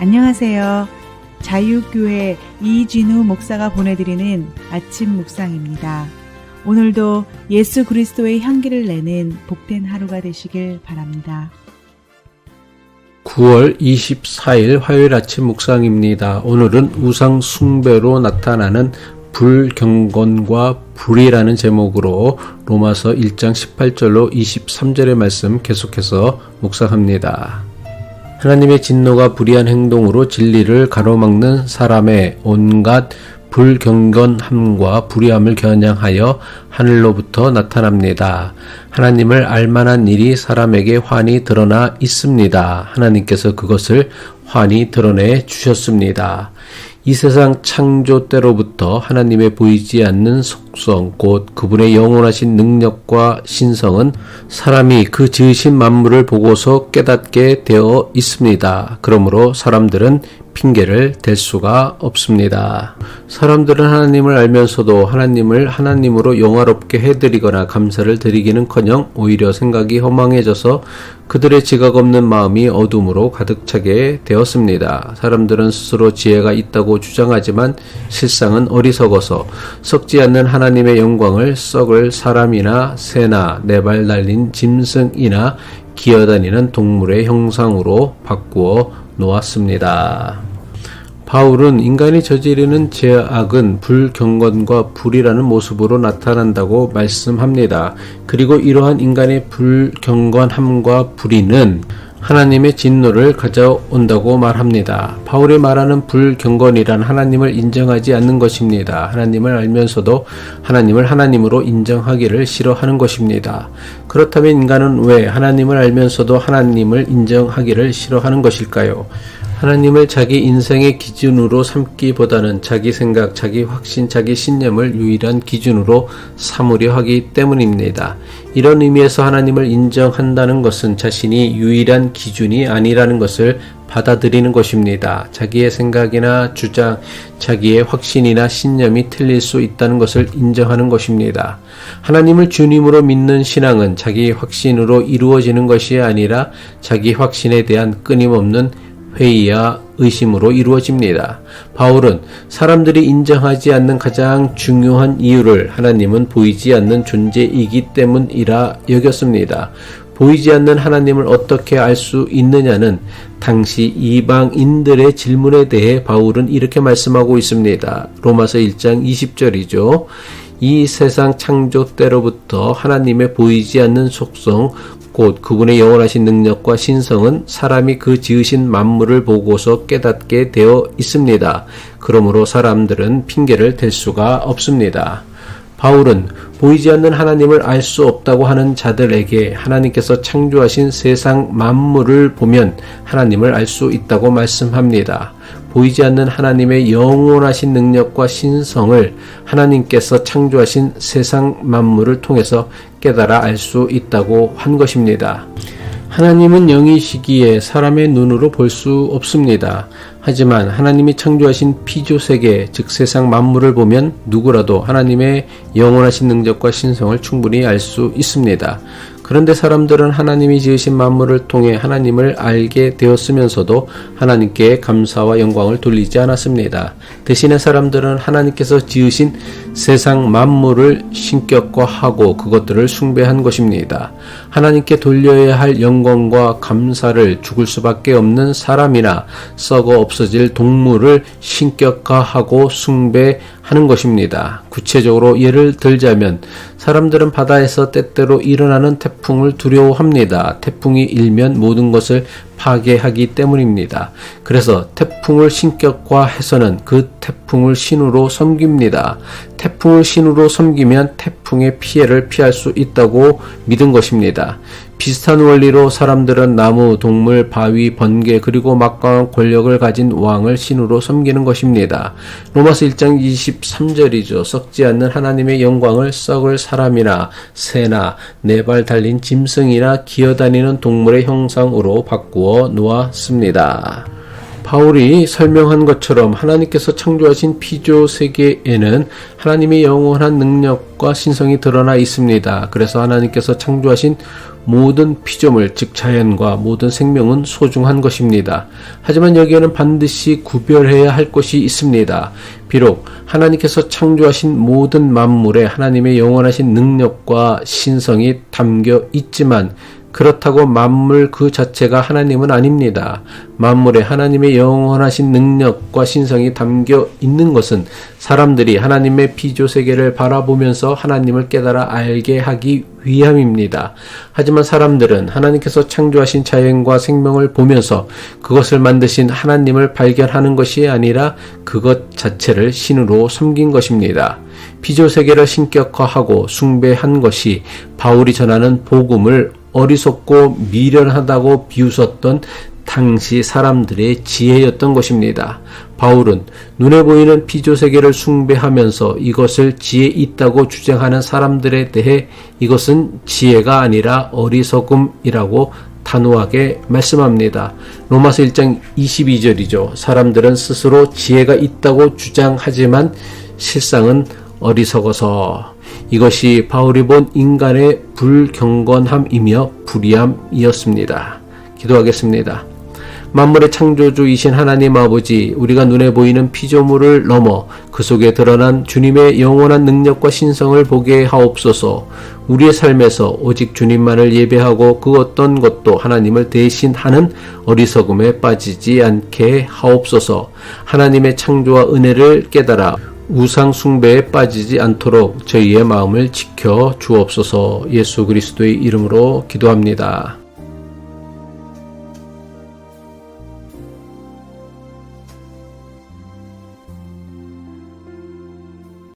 안녕하세요. 자유교회 이진우 목사가 보내드리는 아침 묵상입니다. 오늘도 예수 그리스도의 향기를 내는 복된 하루가 되시길 바랍니다. 9월 24일 화요일 아침 묵상입니다. 오늘은 우상 숭배로 나타나는 불경건과 불이라는 제목으로 로마서 1장 18절로 23절의 말씀 계속해서 묵상합니다. 하나님의 진노가 불의한 행동으로 진리를 가로막는 사람의 온갖 불경건함과 불의함을 겨냥하여 하늘로부터 나타납니다. 하나님을 알만한 일이 사람에게 환히 드러나 있습니다. 하나님께서 그것을 환히 드러내 주셨습니다. 이 세상 창조 때로부터 하나님의 보이지 않는 속성, 곧 그분의 영원하신 능력과 신성은 사람이 그 지으신 만물을 보고서 깨닫게 되어 있습니다. 그러므로 사람들은 핑계를 댈 수가 없습니다. 사람들은 하나님을 알면서도 하나님을 하나님으로 영화롭게 해드리거나 감사를 드리기는커녕 오히려 생각이 허망해져서 그들의 지각 없는 마음이 어둠으로 가득 차게 되었습니다. 사람들은 스스로 지혜가 있다고 주장하지만 실상은 어리석어서 썩지 않는 하나님의 영광을 썩을 사람이나 새나 네발 달린 짐승이나 기어다니는 동물의 형상으로 바꾸어 놓았습니다. 바울은 인간이 저지르는 죄악은 불경건과 불이라는 모습으로 나타난다고 말씀합니다. 그리고 이러한 인간의 불경건함과 불의는 하나님의 진노를 가져온다고 말합니다. 바울이 말하는 불경건이란 하나님을 인정하지 않는 것입니다. 하나님을 알면서도 하나님을 하나님으로 인정하기를 싫어하는 것입니다. 그렇다면 인간은 왜 하나님을 알면서도 하나님을 인정하기를 싫어하는 것일까요? 하나님을 자기 인생의 기준으로 삼기보다는 자기 생각, 자기 확신, 자기 신념을 유일한 기준으로 삼으려 하기 때문입니다. 이런 의미에서 하나님을 인정한다는 것은 자신이 유일한 기준이 아니라는 것을 받아들이는 것입니다. 자기의 생각이나 주장, 자기의 확신이나 신념이 틀릴 수 있다는 것을 인정하는 것입니다. 하나님을 주님으로 믿는 신앙은 자기 확신으로 이루어지는 것이 아니라 자기 확신에 대한 끊임없는 회의와 의심으로 이루어집니다. 바울은 사람들이 인정하지 않는 가장 중요한 이유를 하나님은 보이지 않는 존재이기 때문이라 여겼습니다. 보이지 않는 하나님을 어떻게 알 수 있느냐는 당시 이방인들의 질문에 대해 바울은 이렇게 말씀하고 있습니다. 로마서 1장 20절이죠. 이 세상 창조 때로부터 하나님의 보이지 않는 속성, 곧 그분의 영원하신 능력과 신성은 사람이 그 지으신 만물을 보고서 깨닫게 되어 있습니다. 그러므로 사람들은 핑계를 댈 수가 없습니다. 바울은 보이지 않는 하나님을 알 수 없다고 하는 자들에게 하나님께서 창조하신 세상 만물을 보면 하나님을 알 수 있다고 말씀합니다. 보이지 않는 하나님의 영원하신 능력과 신성을 하나님께서 창조하신 세상 만물을 통해서 깨달아 알 수 있다고 한 것입니다. 하나님은 영이시기에 사람의 눈으로 볼 수 없습니다. 하지만 하나님이 창조하신 피조 세계, 즉 세상 만물을 보면 누구라도 하나님의 영원하신 능력과 신성을 충분히 알 수 있습니다. 그런데 사람들은 하나님이 지으신 만물을 통해 하나님을 알게 되었으면서도 하나님께 감사와 영광을 돌리지 않았습니다. 대신에 사람들은 하나님께서 지으신 세상 만물을 신격화하고 그것들을 숭배한 것입니다. 하나님께 돌려야 할 영광과 감사를 죽을 수밖에 없는 사람이나 썩어 없어질 동물을 신격화하고 숭배 하는 것입니다. 구체적으로 예를 들자면 사람들은 바다에서 때때로 일어나는 태풍을 두려워합니다. 태풍이 일면 모든 것을 파괴하기 때문입니다. 그래서 태풍을 신격화해서는 그 태풍을 신으로 섬깁니다. 태풍을 신으로 섬기면 태풍의 피해를 피할 수 있다고 믿은 것입니다. 비슷한 원리로 사람들은 나무, 동물, 바위, 번개 그리고 막강한 권력을 가진 왕을 신으로 섬기는 것입니다. 로마서 1장 23절이죠. 썩지 않는 하나님의 영광을 썩을 사람이나 새나 네 발 달린 짐승이나 기어다니는 동물의 형상으로 바꾸어 놓았습니다. 바울이 설명한 것처럼 하나님께서 창조하신 피조 세계에는 하나님의 영원한 능력과 신성이 드러나 있습니다. 그래서 하나님께서 창조하신 모든 피조물, 즉 자연과 모든 생명은 소중한 것입니다. 하지만 여기에는 반드시 구별해야 할 것이 있습니다. 비록 하나님께서 창조하신 모든 만물에 하나님의 영원하신 능력과 신성이 담겨 있지만 그렇다고 만물 그 자체가 하나님은 아닙니다. 만물에 하나님의 영원하신 능력과 신성이 담겨 있는 것은 사람들이 하나님의 피조 세계를 바라보면서 하나님을 깨달아 알게 하기 위함입니다. 하지만 사람들은 하나님께서 창조하신 자연과 생명을 보면서 그것을 만드신 하나님을 발견하는 것이 아니라 그것 자체를 신으로 섬긴 것입니다. 피조 세계를 신격화하고 숭배한 것이 바울이 전하는 복음을 어리석고 미련하다고 비웃었던 당시 사람들의 지혜였던 것입니다. 바울은 눈에 보이는 피조 세계를 숭배하면서 이것을 지혜 있다고 주장하는 사람들에 대해 이것은 지혜가 아니라 어리석음이라고 단호하게 말씀합니다. 로마서 1장 22절이죠. 사람들은 스스로 지혜가 있다고 주장하지만 실상은 어리석어서 이것이 바울이 본 인간의 불경건함이며 불의함이었습니다. 기도하겠습니다. 만물의 창조주이신 하나님 아버지, 우리가 눈에 보이는 피조물을 넘어 그 속에 드러난 주님의 영원한 능력과 신성을 보게 하옵소서. 우리의 삶에서 오직 주님만을 예배하고 그 어떤 것도 하나님을 대신하는 어리석음에 빠지지 않게 하옵소서. 하나님의 창조와 은혜를 깨달아 우상 숭배에 빠지지 않도록 저희의 마음을 지켜 주옵소서. 예수 그리스도의 이름으로 기도합니다.